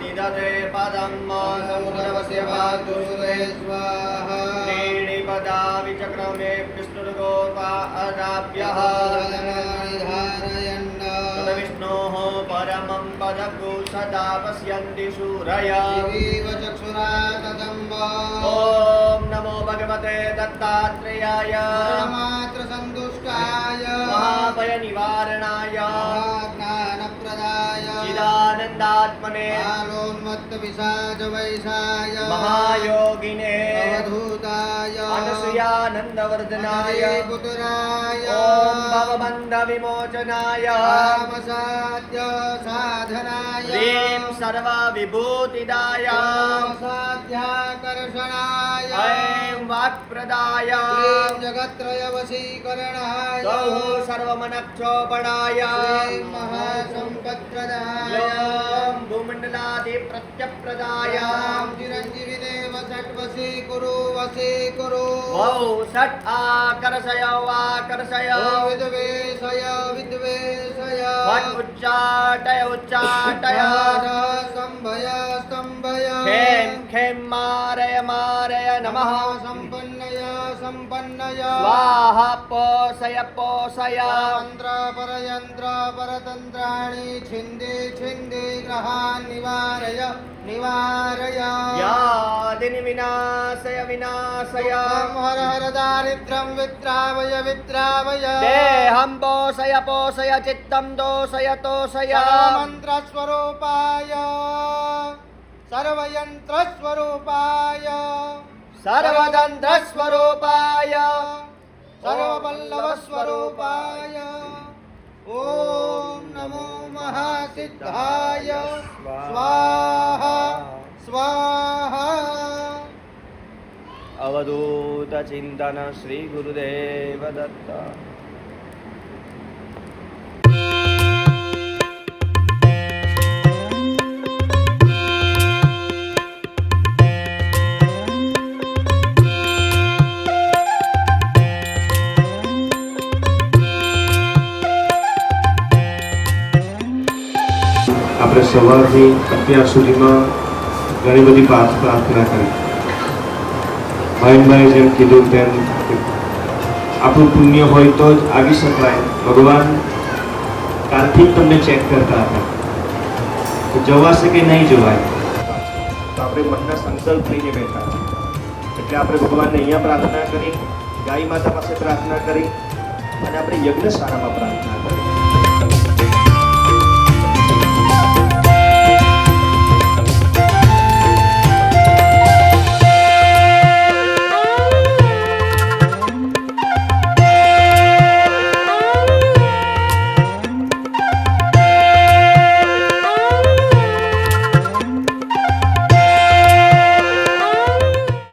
निदते पदं समुद्रवस्य वातुरे स्वाहा। विचक्रमे विष्णुर्गोपा अदाभ्यः विष्णोः परमं पदभू सदा पश्यन्ति सूरया चक्षुरा ॐ नमो भगवते दत्तात्रेयाय। मात्र सन्तुष्टाय महाभयनिवारणाय। ज्ञानप्रदाय चिदानन्दात्मने। महायोगिने। अनसूयानन्दवर्धनाय पुतराय। ॐ भवबन्धविमोचनाय। साधनाय। ह्रीं सर्वविभूतिदाय। साध्याकर्षणाय ऐं वाक्प्रदाय। जगत्त्रयवशीकरणाय। सर्वमनक्षोपणाय। महासम्पत्प्रदाय भूमण्डलादिप्रत्यप्रदाय चिरञ्जीविदेव कुरु वशी कुरु षट् आकर्षय वाकर्षय। विद्वेषय विद्वेषय। उच्चाटय उच्चाटय। स्तम्भय स्तम्भय। खें खें मारय मारय नमः। పన్నయ? స్వాహ పోషయ పోషయ మంత్ర పరయంత్ర పరతంత్రాణి ఛింది ఛింది గ్రహాన్ నివారయ నివారయ. యాదిని వినాశయ వినాశయ. హర హర దారిద్ర్యం విత్రావయ విత్రావయ. దేహం పోషయ పోషయ చిత్తం దోషయ తోషయ మంత్రస్వరూపాయ సర్వయంత్రస్వరూపాయ. सर्वतन्त्रस्वरूपाय सर्ववल्लभस्वरूपाय ॐ नमो महासिद्धाय। स्वाहा स्वाहा। अवधूत चिंतन આપણે સવારથી અત્યાર સુધીમાં ઘણી બધી પ્રાર્થના કરી. ભાઈભાઈ જેમ કીધું તેમ આપણું પુણ્ય હોય તો જ આવી શકાય. ભગવાન કાલથી તમને ચેક કરતા હતા. જવાશે કે નહીં જવાય? તો આપણે મનના સંકલ્પ લઈને બેઠા. એટલે આપણે ભગવાનને અહીંયા પ્રાર્થના કરી, ગાય માતા પાસે પ્રાર્થના કરી અને આપણે યજ્ઞશાળામાં પ્રાર્થના કરી.